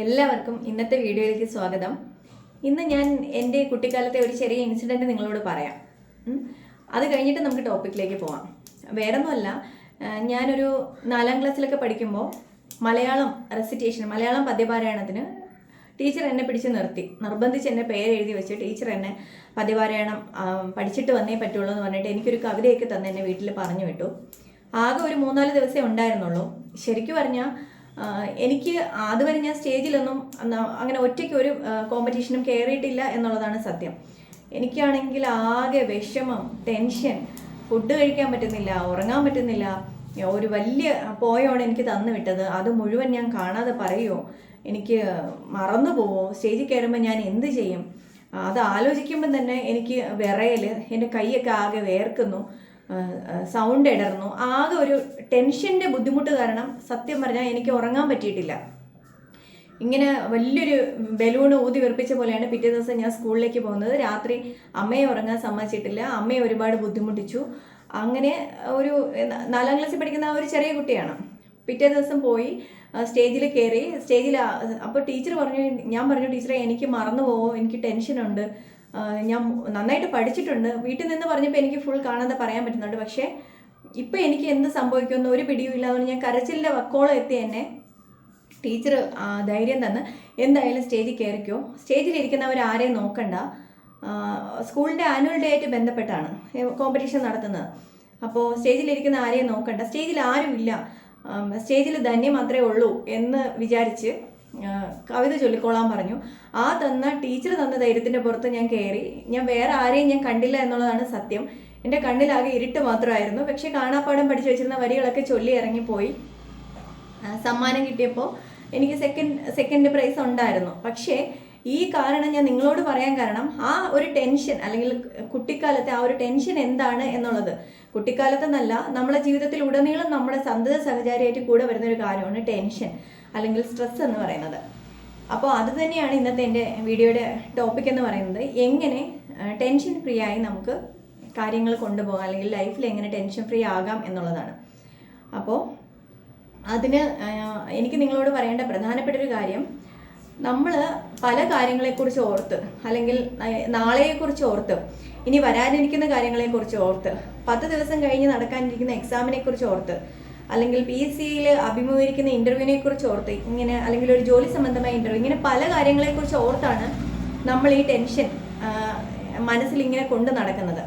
എല്ലാവർക്കും ഇന്നത്തെ വീഡിയോയിലേക്ക് സ്വാഗതം. ഇന്ന് ഞാൻ എന്റെ കുട്ടിക്കാലത്തെ ഒരു ചെറിയ ഇൻസിഡന്റ് നിങ്ങളോട് പറയാം. അത് കഴിഞ്ഞിട്ട് നമുക്ക് ടോപ്പിക്കിലേക്ക് പോവാം. വേറൊന്നുമല്ല ഞാനൊരു നാലാം ക്ലാസ്സിലൊക്കെ പഠിക്കുമ്പോൾ മലയാളം റെസിറ്റേഷൻ മലയാളം പദ്യപാരായണത്തിന് ടീച്ചർ എന്നെ പിടിച്ച് നിർത്തി. നിർബന്ധിച്ച് എന്നെ പേര് എഴുതി വെച്ച് ടീച്ചർ എന്നെ പദ്യപാരായണം പഠിച്ചിട്ട് വന്നേ പറ്റുള്ളൂ എന്ന് പറഞ്ഞിട്ട് എനിക്കൊരു കവിതയൊക്കെ തന്നെ എന്നെ വീട്ടിൽ പറഞ്ഞു വിട്ടു. ആകെ ഒരു മൂന്നാൽ ദിവസമേ ഉണ്ടായിരുന്നുള്ളൂ. ശരിക്കും പറഞ്ഞാൽ എനിക്ക് അതുവരെ ഞാൻ സ്റ്റേജിലൊന്നും അങ്ങനെ ഒറ്റയ്ക്ക് ഒരു കോമ്പറ്റീഷനും കയറിയിട്ടില്ല എന്നുള്ളതാണ് സത്യം. എനിക്കാണെങ്കിൽ ആകെ വിഷമം ടെൻഷൻ ഫുഡ് കഴിക്കാൻ പറ്റുന്നില്ല ഉറങ്ങാൻ പറ്റുന്നില്ല. ഒരു വലിയ പോയാണ് എനിക്ക് തന്നു വിട്ടത് അത് മുഴുവൻ ഞാൻ കാണാതെ പറയുമോ എനിക്ക് മറന്നു പോവോ? സ്റ്റേജിൽ കയറുമ്പോൾ ഞാൻ എന്ത് ചെയ്യും? അത് ആലോചിക്കുമ്പോൾ തന്നെ എനിക്ക് വിറയൽ എന്റെ കൈയൊക്കെ ആകെ വേർക്കുന്നു. സൗണ്ട് ഇടർന്നു. ആകെ ഒരു ടെൻഷന്റെ ബുദ്ധിമുട്ട് കാരണം സത്യം പറഞ്ഞാൽ എനിക്ക് ഉറങ്ങാൻ പറ്റിയിട്ടില്ല. ഇങ്ങനെ വലിയൊരു ബലൂൺ ഊതി വെറുപ്പിച്ച പോലെയാണ് പിറ്റേ ദിവസം ഞാൻ സ്കൂളിലേക്ക് പോകുന്നത്. രാത്രി അമ്മയെ ഉറങ്ങാൻ സമ്മതിച്ചിട്ടില്ല. അമ്മയെ ഒരുപാട് ബുദ്ധിമുട്ടിച്ചു. അങ്ങനെ ഒരു നാലാം ക്ലാസ്സിൽ പഠിക്കുന്ന ഒരു ചെറിയ കുട്ടിയാണ്. പിറ്റേ ദിവസം പോയി സ്റ്റേജിൽ കയറി സ്റ്റേജിൽ അപ്പോൾ ടീച്ചർ പറഞ്ഞു ഞാൻ പറഞ്ഞു ടീച്ചറെ എനിക്ക് മറന്നു പോകുമോ എനിക്ക് ടെൻഷനുണ്ട് ഞാൻ നന്നായിട്ട് പഠിച്ചിട്ടുണ്ട്. വീട്ടിൽ നിന്ന് പറഞ്ഞപ്പോൾ എനിക്ക് ഫുൾ കാണാതെ പറയാൻ പറ്റുന്നുണ്ട്. പക്ഷേ ഇപ്പം എനിക്ക് എന്ത് സംഭവിക്കുമെന്ന് ഒരു പിടിയും ഇല്ല. ഞാൻ കരച്ചിലിന്റെ വക്കോളം എത്തി എന്നെ. ടീച്ചർ ധൈര്യം തന്ന്. എന്തായാലും സ്റ്റേജിൽ കയറിക്കോ സ്റ്റേജിലിരിക്കുന്നവർ ആരെയും നോക്കണ്ട. സ്കൂളിന്റെ ആനുവൽ ഡേ ആയിട്ട് ബന്ധപ്പെട്ടാണ്. കോമ്പറ്റീഷൻ നടത്തുന്നത്. അപ്പോൾ സ്റ്റേജിലിരിക്കുന്ന ആരെയും നോക്കണ്ട. സ്റ്റേജിൽ ആരുമില്ല സ്റ്റേജിൽ ധന്യ മാത്രമേ ഉള്ളൂ എന്ന് വിചാരിച്ച് കവിത ചൊല്ലിക്കോളാൻ പറഞ്ഞു. ആ തന്ന ടീച്ചർ തന്ന ധൈര്യത്തിന്റെ പുറത്ത് ഞാൻ കയറി ഞാൻ വേറെ ആരെയും ഞാൻ കണ്ടില്ല എന്നുള്ളതാണ് സത്യം. എന്റെ കണ്ണിലാകെ ഇരുട്ട് മാത്രമായിരുന്നു. പക്ഷേ കാണാപ്പാടം പഠിച്ചു വെച്ചിരുന്ന വരികളൊക്കെ ചൊല്ലി ഇറങ്ങിപ്പോയി. സമ്മാനം കിട്ടിയപ്പോൾ എനിക്ക് സെക്കൻഡ് സെക്കൻഡ് പ്രൈസ് ഉണ്ടായിരുന്നു. പക്ഷേ ഈ കാരണം ഞാൻ നിങ്ങളോട് പറയാൻ കാരണം ആ ഒരു ടെൻഷൻ അല്ലെങ്കിൽ കുട്ടിക്കാലത്തെ ആ ഒരു ടെൻഷൻ എന്താണ് എന്നുള്ളത്. കുട്ടിക്കാലത്തെന്നല്ല നമ്മുടെ ജീവിതത്തിൽ ഉടനീളം നമ്മുടെ സന്തത സഹചാരിയായിട്ട് കൂടെ വരുന്ന ഒരു കാര്യമാണ് ടെൻഷൻ അല്ലെങ്കിൽ സ്ട്രെസ് എന്ന് പറയുന്നത്. അപ്പോൾ അത് തന്നെയാണ് ഇന്നത്തെ എന്റെ വീഡിയോയുടെ ടോപ്പിക് എന്ന് പറയുന്നത്. എങ്ങനെ ടെൻഷൻ ഫ്രീ ആയി നമുക്ക് കാര്യങ്ങൾ കൊണ്ടുപോകാം അല്ലെങ്കിൽ ലൈഫിൽ എങ്ങനെ ടെൻഷൻ ഫ്രീ ആകാം എന്നുള്ളതാണ്. അപ്പോൾ അതിന് എനിക്ക് നിങ്ങളോട് പറയേണ്ട പ്രധാനപ്പെട്ട ഒരു കാര്യം നമ്മൾ പല കാര്യങ്ങളെക്കുറിച്ച് ഓർത്ത് അല്ലെങ്കിൽ നാളെയെക്കുറിച്ച് ഓർത്ത് ഇനി വരാനിരിക്കുന്ന കാര്യങ്ങളെക്കുറിച്ച് ഓർത്ത് പത്ത് ദിവസം കഴിഞ്ഞ് നടക്കാനിരിക്കുന്ന എക്സാമിനെക്കുറിച്ച് ഓർത്ത് അല്ലെങ്കിൽ പി എസ് സിയിൽ അഭിമുഖീകരിക്കുന്ന ഇന്റർവ്യൂവിനെ കുറിച്ച് ഓർത്ത് ഇങ്ങനെ അല്ലെങ്കിൽ ഒരു ജോലി സംബന്ധമായ ഇന്റർവ്യൂ ഇങ്ങനെ പല കാര്യങ്ങളെക്കുറിച്ച് ഓർത്താണ് നമ്മൾ ഈ ടെൻഷൻ മനസ്സിൽ ഇങ്ങനെ കൊണ്ട് നടക്കുന്നത്.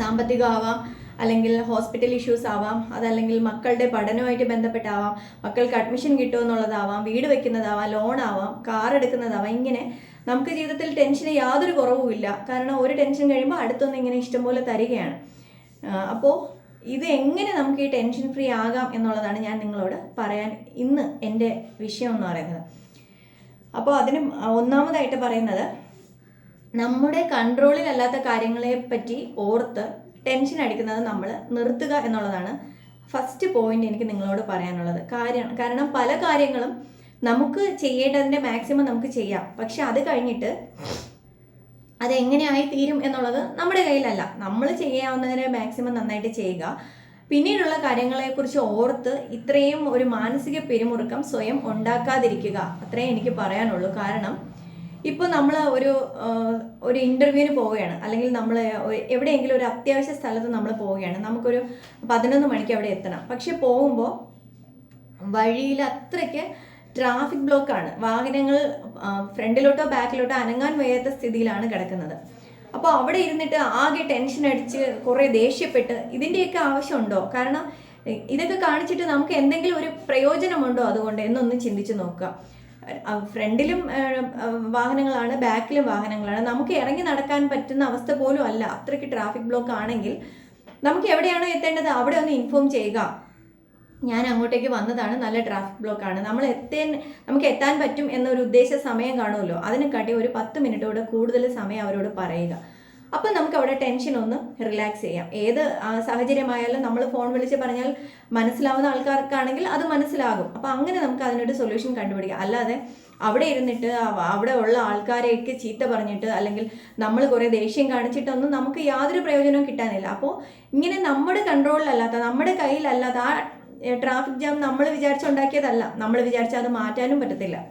സാമ്പത്തികമാവാം അല്ലെങ്കിൽ ഹോസ്പിറ്റൽ ഇഷ്യൂസ് ആവാം അതല്ലെങ്കിൽ മക്കളുടെ പഠനവുമായിട്ട് ബന്ധപ്പെട്ടാവാം മക്കൾക്ക് അഡ്മിഷൻ കിട്ടുമെന്നുള്ളതാവാം വീട് വെക്കുന്നതാവാം ലോണാവാം കാർ എടുക്കുന്നതാവാം ഇങ്ങനെ നമുക്ക് ജീവിതത്തിൽ ടെൻഷന് യാതൊരു കുറവുമില്ല. കാരണം ഒരു ടെൻഷൻ കഴിയുമ്പോൾ അടുത്തൊന്ന് ഇങ്ങനെ ഇഷ്ടംപോലെ തരികയാണ്. അപ്പോൾ ഇത് എങ്ങനെ നമുക്ക് ഈ ടെൻഷൻ ഫ്രീ ആകാം എന്നുള്ളതാണ് ഞാൻ നിങ്ങളോട് പറയാൻ ഇന്ന് എന്റെ വിഷയം എന്ന് പറയുന്നത്. അപ്പോൾ അതിന് ഒന്നാമതായിട്ട് പറയുന്നത് നമ്മുടെ കൺട്രോളിലല്ലാത്ത കാര്യങ്ങളെ പറ്റി ഓർത്ത് ടെൻഷൻ അടിക്കുന്നത് നമ്മൾ നിർത്തുക എന്നുള്ളതാണ് ഫസ്റ്റ് പോയിന്റ് എനിക്ക് നിങ്ങളോട് പറയാനുള്ളത്. കാര്യം കാരണം പല കാര്യങ്ങളും നമുക്ക് ചെയ്യേണ്ടതിന്റെ മാക്സിമം നമുക്ക് ചെയ്യാം. പക്ഷെ അത് കഴിഞ്ഞിട്ട് അതെങ്ങനെയായി തീരും എന്നുള്ളത് നമ്മുടെ കയ്യിലല്ല. നമ്മൾ ചെയ്യാവുന്നതിനെ മാക്സിമം നന്നായിട്ട് ചെയ്യുക. പിന്നീടുള്ള കാര്യങ്ങളെക്കുറിച്ച് ഓർത്ത് ഇത്രയും ഒരു മാനസിക പിരിമുറുക്കം സ്വയം ഉണ്ടാക്കാതിരിക്കുക. അത്രേ എനിക്ക് പറയാനുള്ളൂ. കാരണം ഇപ്പോൾ നമ്മൾ ഒരു ഒരു ഇന്റർവ്യൂവിന് പോവുകയാണ്. അല്ലെങ്കിൽ നമ്മൾ എവിടെയെങ്കിലും ഒരു അത്യാവശ്യ സ്ഥലത്ത് നമ്മൾ പോവുകയാണ്. നമുക്കൊരു പതിനൊന്ന് മണിക്ക് അവിടെ എത്തണം. പക്ഷെ പോകുമ്പോൾ വഴിയിൽ അത്രയ്ക്ക് ട്രാഫിക് ബ്ലോക്കാണ്. വാഹനങ്ങൾ ഫ്രണ്ടിലോട്ടോ ബാക്കിലോട്ടോ അനങ്ങാൻ വയ്യാത്ത സ്ഥിതിയിലാണ് കിടക്കുന്നത്. അപ്പോൾ അവിടെ ഇരുന്നിട്ട് ആകെ ടെൻഷൻ അടിച്ച് കുറേ ദേഷ്യപ്പെട്ട് ഇതിന്റെയൊക്കെ ആവശ്യമുണ്ടോ? കാരണം ഇതൊക്കെ കാണിച്ചിട്ട് നമുക്ക് എന്തെങ്കിലും ഒരു പ്രയോജനമുണ്ടോ അതുകൊണ്ട് എന്നൊന്ന് ചിന്തിച്ച് നോക്കുക. ഫ്രണ്ടിലും വാഹനങ്ങളാണ് ബാക്കിലും വാഹനങ്ങളാണ്. നമുക്ക് ഇറങ്ങി നടക്കാൻ പറ്റുന്ന അവസ്ഥ പോലും അല്ല. അത്രയ്ക്ക് ട്രാഫിക് ബ്ലോക്ക് ആണെങ്കിൽ നമുക്ക് എവിടെയാണോ എത്തേണ്ടത് അവിടെ ഒന്ന് ഇൻഫോം ചെയ്യുക. ഞാൻ അങ്ങോട്ടേക്ക് വന്നതാണ്. നല്ല ട്രാഫിക് ബ്ലോക്ക് ആണ് നമ്മൾ എത്താൻ നമുക്ക് എത്താൻ പറ്റും എന്നൊരു ഉദ്ദേശ സമയം കാണുമല്ലോ? അതിനെ കാട്ടി ഒരു പത്ത് മിനിറ്റോടെ കൂടുതൽ സമയം അവരോട് പറയുക. അപ്പം നമുക്ക് അവിടെ ടെൻഷൻ ഒന്ന് റിലാക്സ് ചെയ്യാം. ഏത് സാഹചര്യമായാലും നമ്മൾ ഫോൺ വിളിച്ച് പറഞ്ഞാൽ മനസ്സിലാവുന്ന ആൾക്കാർക്കാണെങ്കിൽ അത് മനസ്സിലാകും. അപ്പം അങ്ങനെ നമുക്ക് അതിനൊരു സൊല്യൂഷൻ കണ്ടുപിടിക്കാം. അല്ലാതെ അവിടെ ഇരുന്നിട്ട് അവ- അവിടെ ഉള്ള ആൾക്കാരെയൊക്കെ ചീത്ത പറഞ്ഞിട്ട് അല്ലെങ്കിൽ നമ്മൾ കുറേ ദേഷ്യം കാണിച്ചിട്ടൊന്നും നമുക്ക് യാതൊരു പ്രയോജനവും കിട്ടാനില്ല. അപ്പോൾ ഇങ്ങനെ നമ്മുടെ കൺട്രോളിലല്ലാത്ത നമ്മുടെ കയ്യിലല്ലാത്ത ആ ട്രാഫിക് ജാം നമ്മൾ വിചാരിച്ചുണ്ടാക്കിയതല്ല. നമ്മൾ വിചാരിച്ചാൽ അത് മാറ്റാനും പറ്റത്തില്ല.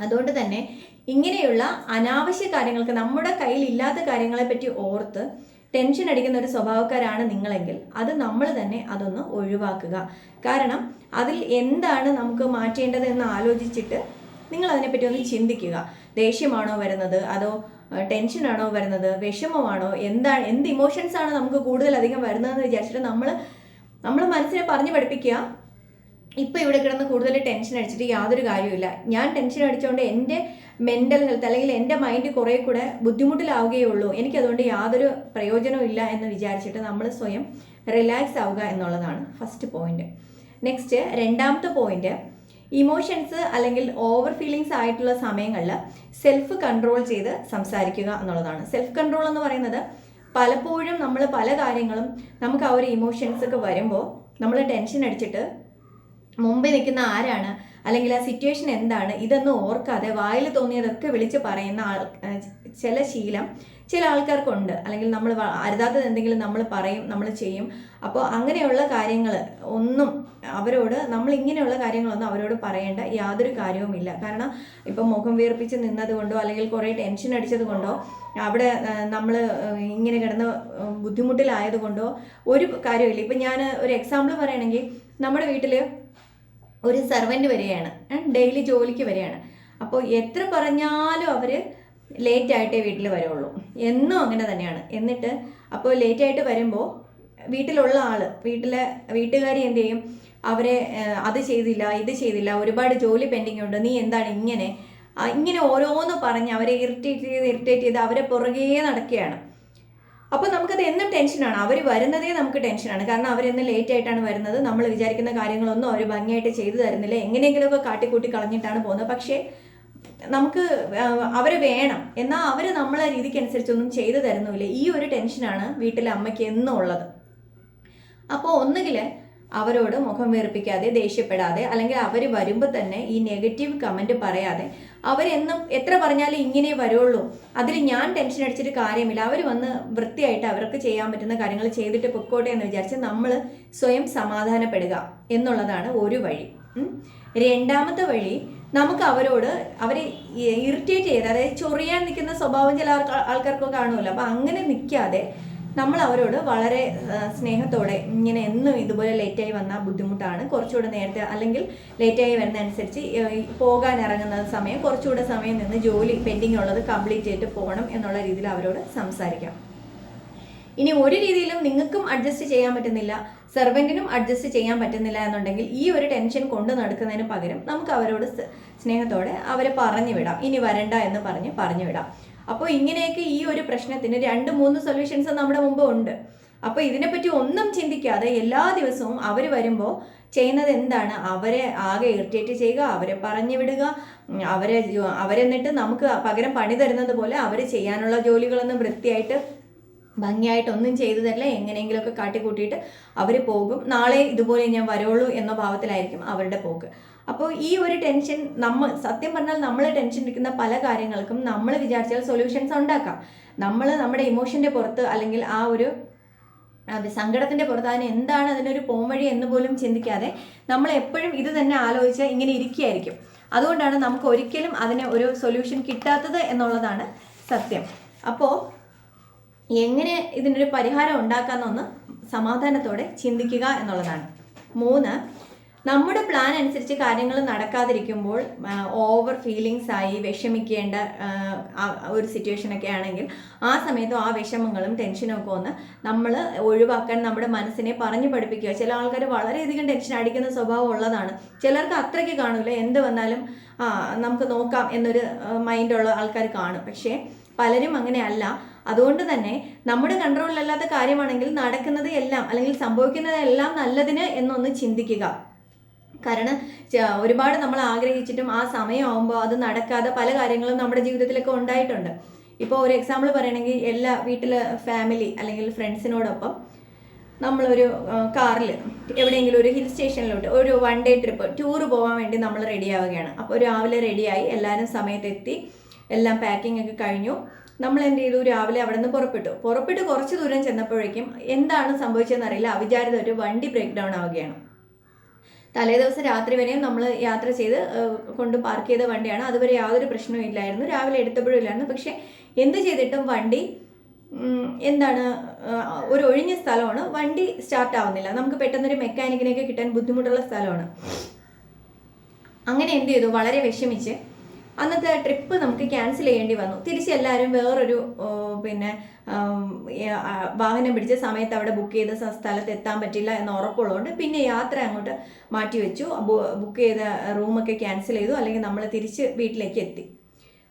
അതുകൊണ്ട് തന്നെ ഇങ്ങനെയുള്ള അനാവശ്യ കാര്യങ്ങൾക്ക് നമ്മുടെ കയ്യിൽ ഇല്ലാത്ത കാര്യങ്ങളെ പറ്റി ഓർത്ത് ടെൻഷൻ അടിക്കുന്ന ഒരു സ്വഭാവക്കാരാണ് നിങ്ങളെങ്കിൽ അത് നമ്മൾ തന്നെ അതൊന്ന് ഒഴിവാക്കുക. കാരണം അതിൽ എന്താണ് നമുക്ക് മാറ്റേണ്ടത് എന്ന് ആലോചിച്ചിട്ട് നിങ്ങൾ അതിനെപ്പറ്റി ഒന്ന് ചിന്തിക്കുക. ദേഷ്യമാണോ വരുന്നത്? അതോ ടെൻഷനാണോ വരുന്നത്? വിഷമമാണോ? എന്താണ് എന്ത് ഇമോഷൻസ് ആണ് നമുക്ക് കൂടുതലധികം വരുന്നതെന്ന് വിചാരിച്ചിട്ട് നമ്മൾ നമ്മൾ മനസ്സിനെ പറഞ്ഞു പഠിപ്പിക്കുക. ഇപ്പം ഇവിടെ കിടന്ന് കൂടുതൽ ടെൻഷൻ അടിച്ചിട്ട് യാതൊരു കാര്യമില്ല ഞാൻ ടെൻഷൻ അടിച്ചുകൊണ്ട് എന്റെ മെന്റൽ ഹെൽത്ത് അല്ലെങ്കിൽ എന്റെ മൈൻഡ് കുറേ കൂടെ ബുദ്ധിമുട്ടിലാവുകയുള്ളൂ. എനിക്കതുകൊണ്ട് യാതൊരു പ്രയോജനവും ഇല്ല എന്ന് വിചാരിച്ചിട്ട് നമ്മൾ സ്വയം റിലാക്സ് ആവുക എന്നുള്ളതാണ് ഫസ്റ്റ് പോയിന്റ് നെക്സ്റ്റ് രണ്ടാമത്തെ പോയിന്റ് ഇമോഷൻസ് അല്ലെങ്കിൽ ഓവർ ഫീലിങ്സ് ആയിട്ടുള്ള സമയങ്ങളിൽ സെൽഫ് കൺട്രോൾ ചെയ്ത് സംസാരിക്കുക എന്നുള്ളതാണ്. സെൽഫ് കൺട്രോൾ എന്ന് പറയുന്നത് പലപ്പോഴും നമ്മൾ പല കാര്യങ്ങളും നമുക്ക് ആ ഒരു ഇമോഷൻസ് ഒക്കെ വരുമ്പോൾ നമ്മൾ ടെൻഷൻ അടിച്ചിട്ട് മുമ്പിൽ നിൽക്കുന്ന ആരാണ് അല്ലെങ്കിൽ ആ സിറ്റുവേഷൻ എന്താണ് ഇതൊന്നും ഓർക്കാതെ വായിൽ തോന്നിയതൊക്കെ വിളിച്ച് പറയുന്ന ആൾ ചില ശീലം ചില ആൾക്കാർക്കുണ്ട്. അല്ലെങ്കിൽ നമ്മൾ അരുതാത്തത് എന്തെങ്കിലും നമ്മൾ പറയും നമ്മൾ ചെയ്യും. അപ്പോൾ അങ്ങനെയുള്ള കാര്യങ്ങൾ ഒന്നും അവരോട് നമ്മൾ ഇങ്ങനെയുള്ള കാര്യങ്ങളൊന്നും അവരോട് പറയേണ്ട യാതൊരു കാര്യവുമില്ല കാരണം ഇപ്പം മുഖം വീർപ്പിച്ച് നിന്നത് കൊണ്ടോ അല്ലെങ്കിൽ കുറേ ടെൻഷൻ അടിച്ചത് കൊണ്ടോ അവിടെ നമ്മൾ ഇങ്ങനെ കിടന്ന് ബുദ്ധിമുട്ടിലായതുകൊണ്ടോ ഒരു കാര്യമില്ല ഇപ്പം ഞാൻ ഒരു എക്സാമ്പിൾ പറയുകയാണെങ്കിൽ നമ്മുടെ വീട്ടിൽ ഒരു സെർവന്റ് വരികയാണ് ഡെയിലി ജോലിക്ക് വരികയാണ് അപ്പോൾ എത്ര പറഞ്ഞാലും അവർ ലേറ്റ് ആയിട്ടേ വീട്ടിൽ വരുള്ളൂ എന്നും അങ്ങനെ തന്നെയാണ്. എന്നിട്ട് അപ്പോൾ ലേറ്റ് ആയിട്ട് വരുമ്പോൾ വീട്ടിലുള്ള ആൾ വീട്ടിലെ വീട്ടുകാരി എന്ത് ചെയ്യും? അവരെ അത് ചെയ്തില്ല ഇത് ചെയ്തില്ല ഒരുപാട് ജോലി പെൻഡിങ് ഉണ്ട് നീ എന്താണ് ഇങ്ങനെ? ഇങ്ങനെ ഓരോന്ന് പറഞ്ഞ് അവരെ ഇറിറ്റേറ്റ് ചെയ്ത് ഇറിറ്റേറ്റ് ചെയ്ത് അവരെ പുറകേ നടക്കുകയാണ്. അപ്പോൾ നമുക്കത് എന്നും ടെൻഷനാണ് അവർ വരുന്നതേ നമുക്ക് ടെൻഷനാണ് കാരണം അവരെന്ന് ലേറ്റ് ആയിട്ടാണ് വരുന്നത്. നമ്മൾ വിചാരിക്കുന്ന കാര്യങ്ങളൊന്നും അവർ ഭംഗിയായിട്ട് ചെയ്തു തരുന്നില്ല. എങ്ങനെയെങ്കിലുമൊക്കെ കാട്ടിക്കൂട്ടി കളഞ്ഞിട്ടാണ് പോകുന്നത്. പക്ഷേ നമുക്ക് അവരെ വേണം. എന്നാൽ അവർ നമ്മളെ രീതിക്ക് അനുസരിച്ചൊന്നും ചെയ്തു തരുന്നില്ല ഈ ഒരു ടെൻഷനാണ് വീട്ടിലെ അമ്മയ്ക്ക് എന്നും ഉള്ളത്. അപ്പോൾ ഒന്നുകിൽ അവരോട് മുഖം വീർപ്പിക്കാതെ ദേഷ്യപ്പെടാതെ അല്ലെങ്കിൽ അവർ വരുമ്പോൾ തന്നെ ഈ നെഗറ്റീവ് കമന്റ് പറയാതെ അവരെന്നും എത്ര പറഞ്ഞാലും ഇങ്ങനെ വരുള്ളൂ. അതിൽ ഞാൻ ടെൻഷൻ അടിച്ചിട്ട് കാര്യമില്ല. അവർ വന്ന് വൃത്തിയായിട്ട് അവർക്ക് ചെയ്യാൻ പറ്റുന്ന കാര്യങ്ങൾ ചെയ്തിട്ട് പൊക്കോട്ടെ എന്ന് വിചാരിച്ച് നമ്മൾ സ്വയം സമാധാനപ്പെടുക എന്നുള്ളതാണ് ഒരു വഴി. രണ്ടാമത്തെ വഴി നമുക്ക് അവരോട് അവരെ ഇറിറ്റേറ്റ് ചെയ്ത് അതായത് ചൊറിയാൻ നിൽക്കുന്ന സ്വഭാവം ചില ആൾക്കാർക്കൊക്കെ കാണുമല്ലോ. അപ്പം അങ്ങനെ നിൽക്കാതെ നമ്മൾ അവരോട് വളരെ സ്നേഹത്തോടെ ഇങ്ങനെ എന്നും ഇതുപോലെ ലേറ്റായി വന്നാൽ ബുദ്ധിമുട്ടാണ്. കുറച്ചുകൂടെ നേരത്തെ അല്ലെങ്കിൽ ലേറ്റായി വരുന്ന അനുസരിച്ച് പോകാൻ ഇറങ്ങുന്ന സമയം കുറച്ചുകൂടെ സമയം നിന്ന് ജോലി പെൻഡിങ് ഉള്ളത് കംപ്ലീറ്റ് ചെയ്തിട്ട് പോകണം എന്നുള്ള രീതിയിൽ അവരോട് സംസാരിക്കാം. ഇനി ഒരു രീതിയിലും നിങ്ങൾക്കും അഡ്ജസ്റ്റ് ചെയ്യാൻ പറ്റുന്നില്ല. സെർവന്റിനും അഡ്ജസ്റ്റ് ചെയ്യാൻ പറ്റുന്നില്ല എന്നുണ്ടെങ്കിൽ ഈ ഒരു ടെൻഷൻ കൊണ്ട് നടക്കുന്നതിന് പകരം നമുക്ക് അവരോട് സ്നേഹത്തോടെ അവരെ പറഞ്ഞു വിടാം ഇനി വരണ്ട എന്ന് പറഞ്ഞ് പറഞ്ഞു വിടാം അപ്പോൾ ഇങ്ങനെയൊക്കെ ഈ ഒരു പ്രശ്നത്തിന് രണ്ട് മൂന്ന് സൊല്യൂഷൻസ് നമ്മുടെ മുമ്പ് ഉണ്ട്. അപ്പോൾ ഇതിനെപ്പറ്റി ഒന്നും ചിന്തിക്കാതെ എല്ലാ ദിവസവും അവർ വരുമ്പോൾ ചെയ്യുന്നത് എന്താണ്? അവരെ ആകെ ഇറിറ്റേറ്റ് ചെയ്യുക അവരെ പറഞ്ഞു വിടുക അവരെ അവരെന്നിട്ട് നമുക്ക് പകരം പണി തരുന്നത് പോലെ അവർ ചെയ്യാനുള്ള ജോലികളൊന്നും വൃത്തിയായിട്ട് ഭംഗിയായിട്ടൊന്നും ചെയ്തു തരില്ല. എങ്ങനെയെങ്കിലുമൊക്കെ കാട്ടിക്കൂട്ടിയിട്ട് അവർ പോകും. നാളെ ഇതുപോലെ ഞാൻ വരുള്ളൂ എന്ന ഭാവത്തിലായിരിക്കും അവരുടെ പോക്ക്. അപ്പോൾ ഈ ഒരു ടെൻഷൻ നമ്മൾ സത്യം പറഞ്ഞാൽ നമ്മൾ ടെൻഷൻ എടുക്കുന്ന പല കാര്യങ്ങൾക്കും നമ്മൾ വിചാരിച്ചാൽ സൊല്യൂഷൻസ് ഉണ്ടാക്കാം. നമ്മൾ നമ്മുടെ ഇമോഷന്റെ പുറത്ത് അല്ലെങ്കിൽ ആ ഒരു സങ്കടത്തിന്റെ പുറത്ത് അതിന് എന്താണ് അതിനൊരു പോംവഴി എന്ന് പോലും ചിന്തിക്കാതെ നമ്മൾ എപ്പോഴും ഇത് തന്നെ ആലോചിച്ച് ഇങ്ങനെ ഇരിക്കുകയായിരിക്കും. അതുകൊണ്ടാണ് നമുക്ക് ഒരിക്കലും അതിന് ഒരു സൊല്യൂഷൻ കിട്ടാത്തത് എന്നുള്ളതാണ് സത്യം. അപ്പോൾ എങ്ങനെ ഇതിനൊരു പരിഹാരം ഉണ്ടാക്കാമെന്നൊന്ന് സമാധാനത്തോടെ ചിന്തിക്കുക എന്നുള്ളതാണ്. മൂന്ന് നമ്മുടെ പ്ലാൻ അനുസരിച്ച് കാര്യങ്ങൾ നടക്കാതിരിക്കുമ്പോൾ ഓവർ ഫീലിങ്സ് ആയി വിഷമിക്കേണ്ട ഒരു സിറ്റുവേഷനൊക്കെ ആണെങ്കിൽ ആ സമയത്തും ആ വിഷമങ്ങളും ടെൻഷനും ഒക്കെ ഒന്ന് നമ്മൾ ഒഴിവാക്കാൻ നമ്മുടെ മനസ്സിനെ പറഞ്ഞു പഠിപ്പിക്കുക. ചില ആൾക്കാർ വളരെയധികം ടെൻഷൻ അടിക്കുന്ന സ്വഭാവം ഉള്ളതാണ്. ചിലർക്ക് അത്രയ്ക്ക് കാണില്ല എന്ത് വന്നാലും ആ നമുക്ക് നോക്കാം എന്നൊരു മൈൻഡുള്ള ആൾക്കാർ കാണും. പക്ഷേ പലരും അങ്ങനെയല്ല. അതുകൊണ്ട് തന്നെ നമ്മുടെ കൺട്രോളിലല്ലാത്ത കാര്യമാണെങ്കിൽ നടക്കുന്നത് എല്ലാം അല്ലെങ്കിൽ സംഭവിക്കുന്നത് എല്ലാം നല്ലതിന് എന്നൊന്ന് ചിന്തിക്കുക. കാരണം ഒരുപാട് നമ്മൾ ആഗ്രഹിച്ചിട്ടും ആ സമയമാകുമ്പോൾ അത് നടക്കാതെ പല കാര്യങ്ങളും നമ്മുടെ ജീവിതത്തിലൊക്കെ ഉണ്ടായിട്ടുണ്ട്. ഇപ്പോൾ ഒരു എക്സാമ്പിൾ പറയണമെങ്കിൽ എല്ലാ വീട്ടിലെ ഫാമിലി അല്ലെങ്കിൽ ഫ്രണ്ട്സിനോടൊപ്പം നമ്മളൊരു കാറിൽ എവിടെയെങ്കിലും ഒരു ഹിൽ സ്റ്റേഷനിലോട്ട് ഒരു വൺ ഡേ ട്രിപ്പ് ടൂർ പോകാൻ വേണ്ടി നമ്മൾ റെഡി ആവുകയാണ്. അപ്പോൾ രാവിലെ റെഡിയായി എല്ലാവരും സമയത്തെത്തി എല്ലാം പാക്കിംഗ് ഒക്കെ കഴിഞ്ഞു. നമ്മൾ എന്ത് ചെയ്തു? രാവിലെ അവിടെ നിന്ന് പുറപ്പെട്ടു. പുറപ്പെട്ട് കുറച്ച് ദൂരം ചെന്നപ്പോഴേക്കും എന്താണ് സംഭവിച്ചതെന്ന് അറിയില്ല അവിചാരിത ഒരു വണ്ടി ബ്രേക്ക് ഡൗൺ ആവുകയാണ്. തലേ ദിവസം രാത്രി വരെയും നമ്മൾ യാത്ര ചെയ്ത് കൊണ്ട് പാർക്ക് ചെയ്ത വണ്ടിയാണ്. അതുവരെ യാതൊരു പ്രശ്നവും ഇല്ലായിരുന്നു. രാവിലെ എടുത്തപ്പോഴും ഇല്ലായിരുന്നു. പക്ഷേ എന്ത് ചെയ്തിട്ടും വണ്ടി എന്താണ് ഒരു ഒഴിഞ്ഞ സ്ഥലമാണ്. വണ്ടി സ്റ്റാർട്ട് ആവുന്നില്ല. നമുക്ക് പെട്ടെന്നൊരു മെക്കാനിക്കിനെയൊക്കെ കിട്ടാൻ ബുദ്ധിമുട്ടുള്ള സ്ഥലമാണ്. അങ്ങനെ എന്ത് ചെയ്തു? വളരെ വിഷമിച്ച് അന്നത്തെ ട്രിപ്പ് നമുക്ക് ക്യാൻസൽ ചെയ്യേണ്ടി വന്നു. തിരിച്ച് എല്ലാവരും വേറൊരു പിന്നെ വാഹനം പിടിച്ച സമയത്ത് അവിടെ ബുക്ക് ചെയ്ത സ്ഥലത്ത് എത്താൻ പറ്റില്ല എന്ന് ഉറപ്പുള്ളതുകൊണ്ട് പിന്നെ യാത്ര അങ്ങോട്ട് മാറ്റി വെച്ചു. ബുക്ക് ചെയ്ത റൂമൊക്കെ ക്യാൻസൽ ചെയ്തു. അല്ലെങ്കിൽ നമ്മൾ തിരിച്ച് വീട്ടിലേക്ക് എത്തി.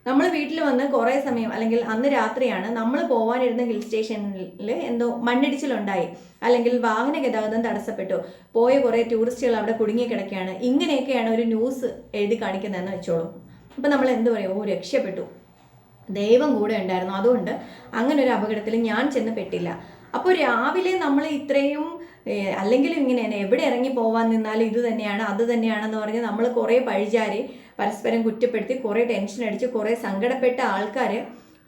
നമ്മൾ വീട്ടിൽ വന്ന് കുറേ സമയം അല്ലെങ്കിൽ അന്ന് രാത്രിയാണ് നമ്മൾ പോകാനിരുന്ന ഹിൽ സ്റ്റേഷനിൽ എന്തോ മണ്ണിടിച്ചിലുണ്ടായി. അല്ലെങ്കിൽ വാഹന ഗതാഗതം തടസ്സപ്പെട്ടു. പോയ കുറേ ടൂറിസ്റ്റുകൾ അവിടെ കുടുങ്ങി കിടക്കുകയാണ് ഇങ്ങനെയൊക്കെയാണ് ഒരു ന്യൂസ് എഴുതി കാണിക്കുന്നതെന്ന് വെച്ചോളൂ. അപ്പം നമ്മൾ എന്ത് പറയും? ഓ രക്ഷപ്പെട്ടു. ദൈവം കൂടെ ഉണ്ടായിരുന്നു. അതുകൊണ്ട് അങ്ങനെ ഒരു അപകടത്തിൽ ഞാൻ ചെന്ന് പെട്ടില്ല അപ്പോൾ രാവിലെ നമ്മൾ ഇത്രയും അല്ലെങ്കിൽ ഇങ്ങനെ എവിടെ ഇറങ്ങി പോവാൻ നിന്നാലും ഇത് തന്നെയാണ് അത് തന്നെയാണെന്ന് പറഞ്ഞ് നമ്മൾ കുറേ പഴിചാരി പരസ്പരം കുറ്റപ്പെടുത്തി കുറേ ടെൻഷൻ അടിച്ച് കുറേ സങ്കടപ്പെട്ട ആൾക്കാർ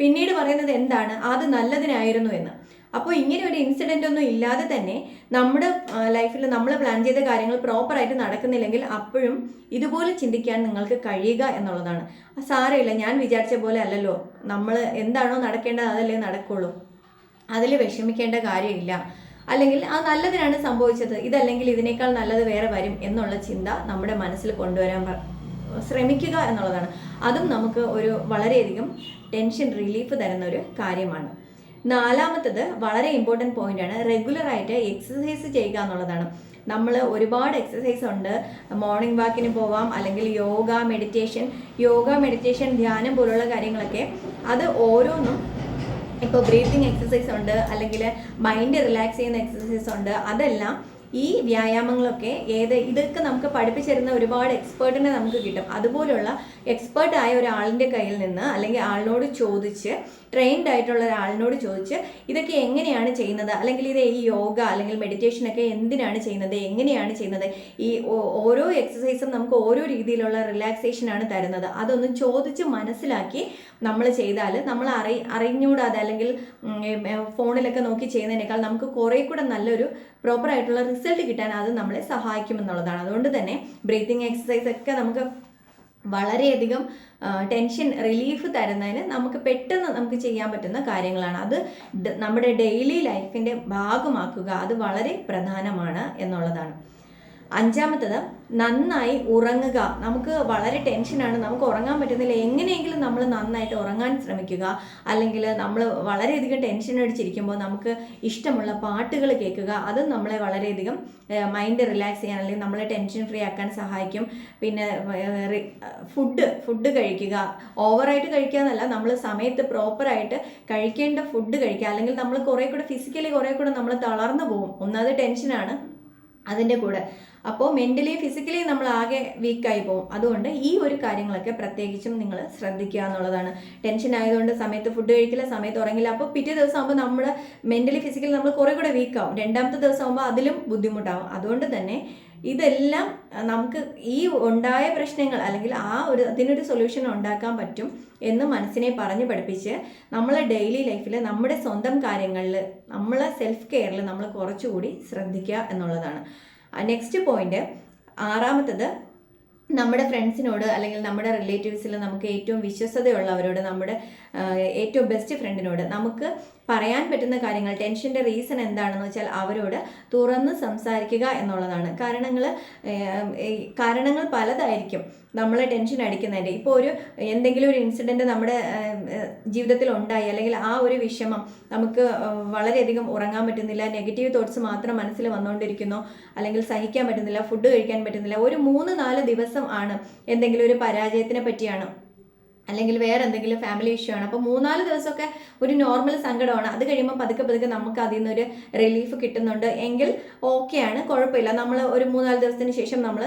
പിന്നീട് പറയുന്നത് എന്താണ്? അത് നല്ലതിനായിരുന്നു എന്ന്. അപ്പോൾ ഇങ്ങനെ ഒരു ഇൻസിഡന്റ് ഒന്നും ഇല്ലാതെ തന്നെ നമ്മുടെ ലൈഫിൽ നമ്മൾ പ്ലാൻ ചെയ്ത കാര്യങ്ങൾ പ്രോപ്പറായിട്ട് നടക്കുന്നില്ലെങ്കിൽ അപ്പോഴും ഇതുപോലെ ചിന്തിക്കാൻ നിങ്ങൾക്ക് കഴിയുക എന്നുള്ളതാണ്. സാരമില്ല. ഞാൻ വിചാരിച്ച പോലെ അല്ലല്ലോ. നമ്മൾ എന്താണോ നടക്കേണ്ടത് അതല്ലേ നടക്കുള്ളൂ. അതിൽ വിഷമിക്കേണ്ട കാര്യമില്ല. അല്ലെങ്കിൽ ആ നല്ലതിനാണ് സംഭവിച്ചത്. ഇതല്ലെങ്കിൽ ഇതിനേക്കാൾ നല്ലത് വേറെ വരും എന്നുള്ള ചിന്ത നമ്മുടെ മനസ്സിൽ കൊണ്ടുവരാൻ ശ്രമിക്കുക എന്നുള്ളതാണ്. അതും നമുക്ക് ഒരു വളരെയധികം ടെൻഷൻ റിലീഫ് തരുന്ന ഒരു കാര്യമാണ്. നാലാമത്തത് വളരെ ഇമ്പോർട്ടന്റ് പോയിന്റ് ആണ്. റെഗുലറായിട്ട് എക്സസൈസ് ചെയ്യുക എന്നുള്ളതാണ്. നമ്മൾ ഒരുപാട് എക്സസൈസ് ഉണ്ട്. മോർണിംഗ് വാക്കിന് പോവാം അല്ലെങ്കിൽ യോഗ മെഡിറ്റേഷൻ യോഗ മെഡിറ്റേഷൻ ധ്യാനം പോലുള്ള കാര്യങ്ങളൊക്കെ. അത് ഓരോന്നും ഇപ്പോൾ ബ്രീത്തിങ് എക്സസൈസ് ഉണ്ട് അല്ലെങ്കിൽ മൈൻഡ് റിലാക്സ് ചെയ്യുന്ന എക്സസൈസ് ഉണ്ട്. അതെല്ലാം ഈ വ്യായാമങ്ങളൊക്കെ ഏത് ഇതൊക്കെ നമുക്ക് പഠിപ്പിച്ചിരുന്ന ഒരുപാട് എക്സ്പേർട്ടിനെ നമുക്ക് കിട്ടും. അതുപോലുള്ള എക്സ്പേർട്ടായ ഒരാളിന്റെ കയ്യിൽ നിന്ന് അല്ലെങ്കിൽ ആളിനോട് ചോദിച്ച് ട്രെയിൻഡ് ആയിട്ടുള്ള ഒരാളിനോട് ചോദിച്ച് ഇതൊക്കെ എങ്ങനെയാണ് ചെയ്യുന്നത്? അല്ലെങ്കിൽ ഇത് ഈ യോഗ അല്ലെങ്കിൽ മെഡിറ്റേഷൻ ഒക്കെ എന്തിനാണ് ചെയ്യുന്നത്? എങ്ങനെയാണ് ചെയ്യുന്നത്? ഈ ഓരോ എക്സസൈസും നമുക്ക് ഓരോ രീതിയിലുള്ള റിലാക്സേഷൻ ആണ് തരുന്നത്. അതൊന്ന് ചോദിച്ച് മനസ്സിലാക്കി നമ്മൾ ചെയ്താൽ നമ്മൾ അറി അറിഞ്ഞൂടാതെ അല്ലെങ്കിൽ ഫോണിലൊക്കെ നോക്കി ചെയ്യുന്നതിനേക്കാൾ നമുക്ക് കുറേ കൂടെ നല്ലൊരു പ്രോപ്പർ ആയിട്ടുള്ള റിസൾട്ട് കിട്ടാൻ അത് നമ്മളെ സഹായിക്കുമെന്നുള്ളതാണ്. അതുകൊണ്ട് തന്നെ ബ്രീത്തിങ് എക്സസൈസ് ഒക്കെ നമുക്ക് വളരെയധികം ടെൻഷൻ റിലീഫ് തരുന്നതിന് നമുക്ക് പെട്ടെന്ന് നമുക്ക് ചെയ്യാൻ പറ്റുന്ന കാര്യങ്ങളാണ്. അത് നമ്മുടെ ഡെയിലി ലൈഫിന്റെ ഭാഗമാക്കുക. അത് വളരെ പ്രധാനമാണ് എന്നുള്ളതാണ്. അഞ്ചാമത്തത് നന്നായി ഉറങ്ങുക. നമുക്ക് വളരെ ടെൻഷനാണ് നമുക്ക് ഉറങ്ങാൻ പറ്റുന്നില്ല. എങ്ങനെയെങ്കിലും നമ്മൾ നന്നായിട്ട് ഉറങ്ങാൻ ശ്രമിക്കുക. അല്ലെങ്കിൽ നമ്മൾ വളരെയധികം ടെൻഷൻ അടിച്ചിരിക്കുമ്പോൾ നമുക്ക് ഇഷ്ടമുള്ള പാട്ടുകൾ കേൾക്കുക. അതും നമ്മളെ വളരെയധികം മൈൻഡ് റിലാക്സ് ചെയ്യാൻ അല്ലെങ്കിൽ നമ്മളെ ടെൻഷൻ ഫ്രീ ആക്കാൻ സഹായിക്കും. പിന്നെ ഫുഡ് ഫുഡ് കഴിക്കുക. ഓവറായിട്ട് കഴിക്കുക എന്നല്ല. നമ്മൾ സമയത്ത് പ്രോപ്പറായിട്ട് കഴിക്കേണ്ട ഫുഡ് കഴിക്കുക. അല്ലെങ്കിൽ നമ്മൾ കുറേ കൂടെ ഫിസിക്കലി കുറേ കൂടെ നമ്മൾ തളർന്നു പോകും. ഒന്നാമത് ടെൻഷനാണ് അതിന്റെ കൂടെ അപ്പോൾ മെന്റലി ഫിസിക്കലി നമ്മൾ ആകെ വീക്കായി പോകും. അതുകൊണ്ട് ഈ ഒരു കാര്യങ്ങളൊക്കെ പ്രത്യേകിച്ചും നിങ്ങൾ ശ്രദ്ധിക്കുക എന്നുള്ളതാണ്. ടെൻഷൻ ആയതുകൊണ്ട് സമയത്ത് ഫുഡ് കഴിക്കില്ല സമയത്ത് ഉറങ്ങില്ല. അപ്പോൾ പിറ്റേ ദിവസം ആകുമ്പോൾ നമ്മൾ മെന്റലി ഫിസിക്കലി നമ്മൾ കുറേ കൂടെ വീക്കാവും രണ്ടാമത്തെ ദിവസം ആകുമ്പോൾ അതിലും ബുദ്ധിമുട്ടാവും. അതുകൊണ്ട് തന്നെ ഇതെല്ലാം നമുക്ക് ഈ ഉണ്ടായ പ്രശ്നങ്ങൾ അല്ലെങ്കിൽ ആ ഒരു അതിനൊരു സൊല്യൂഷൻ ഉണ്ടാക്കാൻ പറ്റും എന്ന് മനസ്സിനെ പറഞ്ഞു പഠിപ്പിച്ച് നമ്മളെ ഡെയിലി ലൈഫിൽ നമ്മുടെ സ്വന്തം കാര്യങ്ങളിൽ നമ്മളെ സെൽഫ് കെയറിൽ നമ്മൾ കുറച്ചുകൂടി ശ്രദ്ധിക്കുക എന്നുള്ളതാണ്. നെക്സ്റ്റ് പോയിന്റ് ആറാമത്തത് നമ്മുടെ ഫ്രണ്ട്സിനോട് അല്ലെങ്കിൽ നമ്മുടെ റിലേറ്റീവ്സിൽ നമുക്ക് ഏറ്റവും വിശ്വസതയുള്ളവരോട് നമ്മുടെ ഏറ്റവും ബെസ്റ്റ് ഫ്രണ്ടിനോട് നമുക്ക് പറയാൻ പറ്റുന്ന കാര്യങ്ങൾ ടെൻഷന്റെ റീസൺ എന്താണെന്ന് വെച്ചാൽ അവരോട് തുറന്ന് സംസാരിക്കുക എന്നുള്ളതാണ്. കാരണങ്ങൾ കാരണങ്ങൾ പലതായിരിക്കും. നമ്മളെ ടെൻഷൻ അടിക്കുന്നതിന്റെ. ഇപ്പോൾ ഒരു എന്തെങ്കിലും ഒരു ഇൻസിഡന്റ് നമ്മുടെ ജീവിതത്തിൽ ഉണ്ടായി അല്ലെങ്കിൽ ആ ഒരു വിഷമം നമുക്ക് വളരെയധികം ഉറങ്ങാൻ പറ്റുന്നില്ല നെഗറ്റീവ് തോട്ട്സ് മാത്രം മനസ്സിൽ വന്നുകൊണ്ടിരിക്കുന്നു അല്ലെങ്കിൽ സഹിക്കാൻ പറ്റുന്നില്ല ഫുഡ് കഴിക്കാൻ പറ്റുന്നില്ല ഒരു മൂന്ന് നാല് ദിവസം ആണ് എന്തെങ്കിലും ഒരു പരാജയത്തിനെ പറ്റിയാണ് അല്ലെങ്കിൽ വേറെ എന്തെങ്കിലും ഫാമിലി ഇഷ്യൂ ആണ്. അപ്പോൾ മൂന്നാൽ ദിവസമൊക്കെ ഒരു നോർമൽ സങ്കടമാണ്. അത് കഴിയുമ്പോൾ പതുക്കെ പതുക്കെ നമുക്ക് അതിൽ നിന്നൊരു റിലീഫ് കിട്ടുന്നുണ്ട്. എങ്കിൽ ഓക്കെയാണ് കുഴപ്പമില്ല. നമ്മൾ ഒരു മൂന്നാൽ ദിവസത്തിന് ശേഷം നമ്മൾ